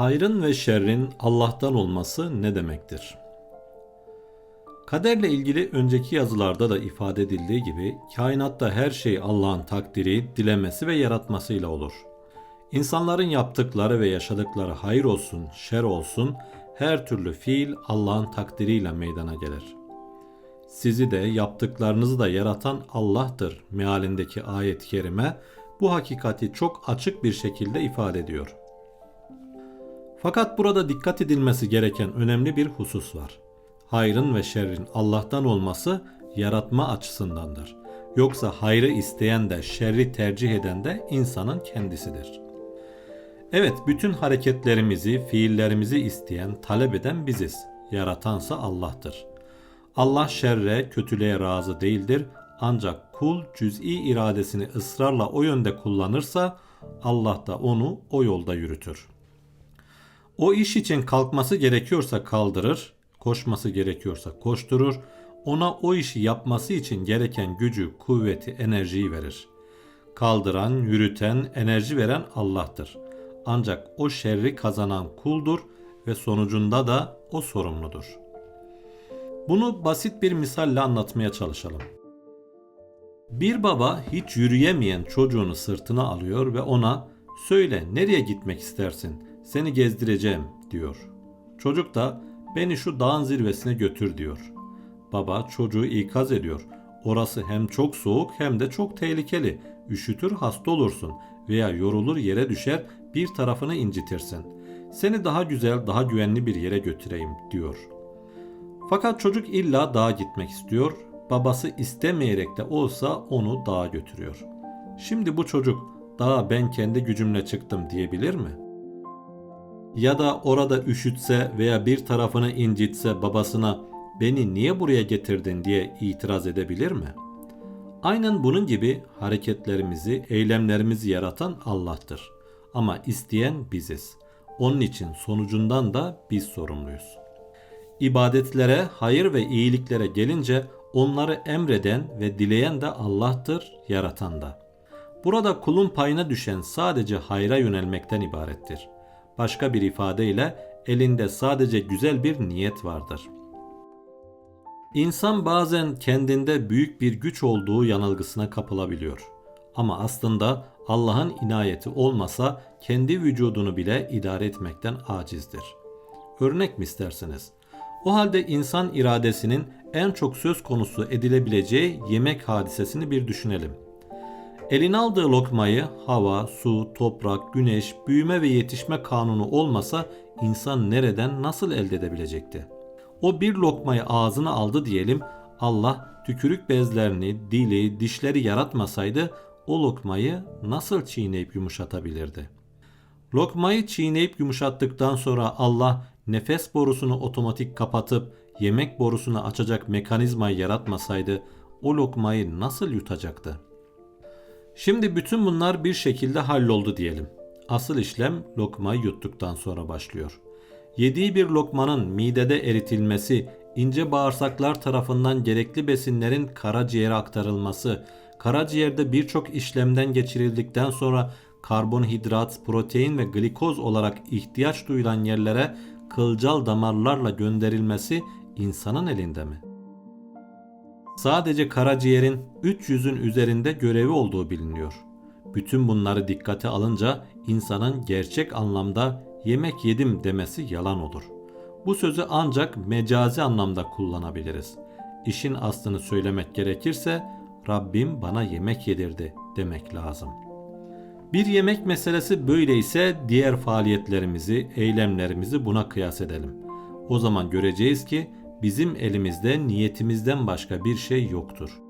Hayrın ve şerrin Allah'tan olması ne demektir? Kaderle ilgili önceki yazılarda da ifade edildiği gibi kainatta her şey Allah'ın takdiri, dilemesi ve yaratmasıyla olur. İnsanların yaptıkları ve yaşadıkları hayır olsun, şer olsun her türlü fiil Allah'ın takdiriyle meydana gelir. Sizi de yaptıklarınızı da yaratan Allah'tır mealindeki ayet-i kerime bu hakikati çok açık bir şekilde ifade ediyor. Fakat burada dikkat edilmesi gereken önemli bir husus var. Hayrın ve şerrin Allah'tan olması yaratma açısındandır. Yoksa hayrı isteyen de şerri tercih eden de insanın kendisidir. Evet, bütün hareketlerimizi, fiillerimizi isteyen, talep eden biziz. Yaratansa Allah'tır. Allah şerre, kötülüğe razı değildir. Ancak kul cüz'i iradesini ısrarla o yönde kullanırsa Allah da onu o yolda yürütür. O iş için kalkması gerekiyorsa kaldırır, koşması gerekiyorsa koşturur, ona o işi yapması için gereken gücü, kuvveti, enerjiyi verir. Kaldıran, yürüten, enerji veren Allah'tır. Ancak o şerri kazanan kuldur ve sonucunda da o sorumludur. Bunu basit bir misalle anlatmaya çalışalım. Bir baba hiç yürüyemeyen çocuğunu sırtına alıyor ve ona "Söyle nereye gitmek istersin? Seni gezdireceğim." diyor. Çocuk da "Beni şu dağın zirvesine götür." diyor. Baba çocuğu ikaz ediyor. Orası hem çok soğuk hem de çok tehlikeli. Üşütür hasta olursun veya yorulur yere düşer bir tarafını incitirsin. Seni daha güzel, daha güvenli bir yere götüreyim diyor. Fakat çocuk illa dağa gitmek istiyor. Babası istemeyerek de olsa onu dağa götürüyor. Şimdi bu çocuk dağa ben kendi gücümle çıktım diyebilir mi? Ya da orada üşütse veya bir tarafını incitse babasına beni niye buraya getirdin diye itiraz edebilir mi? Aynen bunun gibi hareketlerimizi, eylemlerimizi yaratan Allah'tır. Ama isteyen biziz. Onun için sonucundan da biz sorumluyuz. İbadetlere, hayır ve iyiliklere gelince onları emreden ve dileyen de Allah'tır, yaratan da. Burada kulun payına düşen sadece hayra yönelmekten ibarettir. Başka bir ifadeyle elinde sadece güzel bir niyet vardır. İnsan bazen kendinde büyük bir güç olduğu yanılgısına kapılabiliyor. Ama aslında Allah'ın inayeti olmasa kendi vücudunu bile idare etmekten acizdir. Örnek mi istersiniz? O halde insan iradesinin en çok söz konusu edilebileceği yemek hadisesini bir düşünelim. Eline aldığı lokmayı hava, su, toprak, güneş, büyüme ve yetişme kanunu olmasa insan nereden nasıl elde edebilecekti? O bir lokmayı ağzına aldı diyelim Allah tükürük bezlerini, dili, dişleri yaratmasaydı o lokmayı nasıl çiğneyip yumuşatabilirdi? Lokmayı çiğneyip yumuşattıktan sonra Allah nefes borusunu otomatik kapatıp yemek borusunu açacak mekanizmayı yaratmasaydı o lokmayı nasıl yutacaktı? Şimdi bütün bunlar bir şekilde halloldu diyelim. Asıl işlem lokmayı yuttuktan sonra başlıyor. Yediği bir lokmanın midede eritilmesi, ince bağırsaklar tarafından gerekli besinlerin karaciğere aktarılması, karaciğerde birçok işlemden geçirildikten sonra karbonhidrat, protein ve glikoz olarak ihtiyaç duyulan yerlere kılcal damarlarla gönderilmesi insanın elinde mi? Sadece karaciğerin 300'ün üzerinde görevi olduğu biliniyor. Bütün bunları dikkate alınca insanın gerçek anlamda yemek yedim demesi yalan olur. Bu sözü ancak mecazi anlamda kullanabiliriz. İşin aslını söylemek gerekirse Rabbim bana yemek yedirdi demek lazım. Bir yemek meselesi böyleyse diğer faaliyetlerimizi, eylemlerimizi buna kıyas edelim. O zaman göreceğiz ki bizim elimizde niyetimizden başka bir şey yoktur.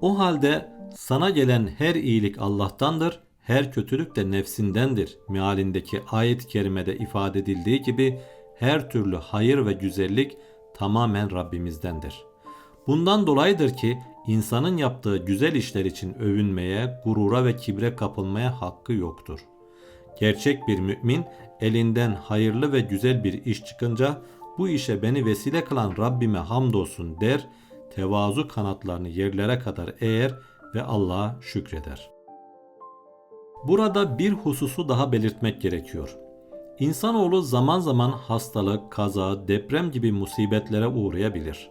O halde sana gelen her iyilik Allah'tandır, her kötülük de nefsindendir mealindeki ayet-i kerimede ifade edildiği gibi her türlü hayır ve güzellik tamamen Rabbimizdendir. Bundan dolayıdır ki insanın yaptığı güzel işler için övünmeye, gurura ve kibre kapılmaya hakkı yoktur. Gerçek bir mümin elinden hayırlı ve güzel bir iş çıkınca bu işe beni vesile kılan Rabbime hamdolsun der, tevazu kanatlarını yerlere kadar eğer ve Allah'a şükreder. Burada bir hususu daha belirtmek gerekiyor. İnsanoğlu zaman zaman hastalık, kaza, deprem gibi musibetlere uğrayabilir.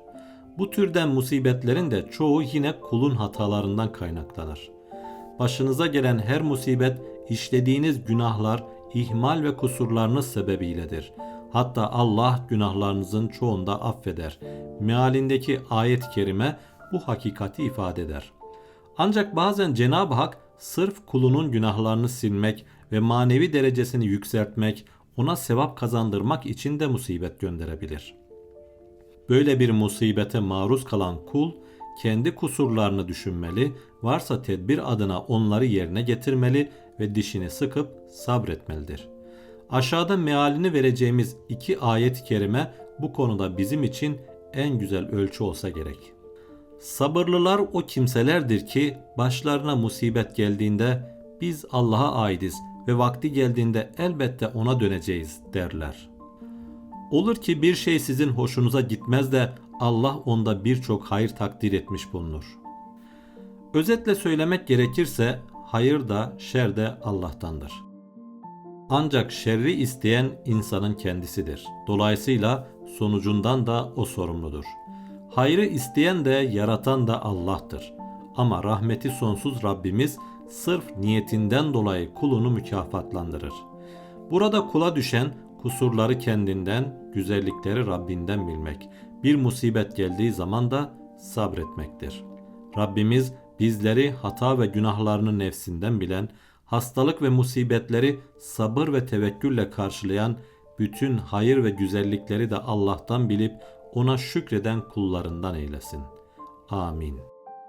Bu türden musibetlerin de çoğu yine kulun hatalarından kaynaklanır. Başınıza gelen her musibet işlediğiniz günahlar, ihmal ve kusurlarınız sebebiyledir. Hatta Allah günahlarınızın çoğunda affeder. Mealindeki ayet-i kerime bu hakikati ifade eder. Ancak bazen Cenab-ı Hak sırf kulunun günahlarını silmek ve manevi derecesini yükseltmek, ona sevap kazandırmak için de musibet gönderebilir. Böyle bir musibete maruz kalan kul kendi kusurlarını düşünmeli, varsa tedbir adına onları yerine getirmeli ve dişini sıkıp sabretmelidir. Aşağıda mealini vereceğimiz iki ayet-i kerime bu konuda bizim için en güzel ölçü olsa gerek. Sabırlılar o kimselerdir ki başlarına musibet geldiğinde biz Allah'a aidiz ve vakti geldiğinde elbette ona döneceğiz derler. Olur ki bir şey sizin hoşunuza gitmez de Allah onda birçok hayır takdir etmiş bulunur. Özetle söylemek gerekirse hayır da şer de Allah'tandır. Ancak şerri isteyen insanın kendisidir. Dolayısıyla sonucundan da o sorumludur. Hayrı isteyen de yaratan da Allah'tır. Ama rahmeti sonsuz Rabbimiz sırf niyetinden dolayı kulunu mükafatlandırır. Burada kula düşen kusurları kendinden, güzellikleri Rabbinden bilmek, bir musibet geldiği zaman da sabretmektir. Rabbimiz bizleri hata ve günahlarını nefsinden bilen, hastalık ve musibetleri sabır ve tevekkülle karşılayan, bütün hayır ve güzellikleri de Allah'tan bilip ona şükreden kullarından eylesin. Amin.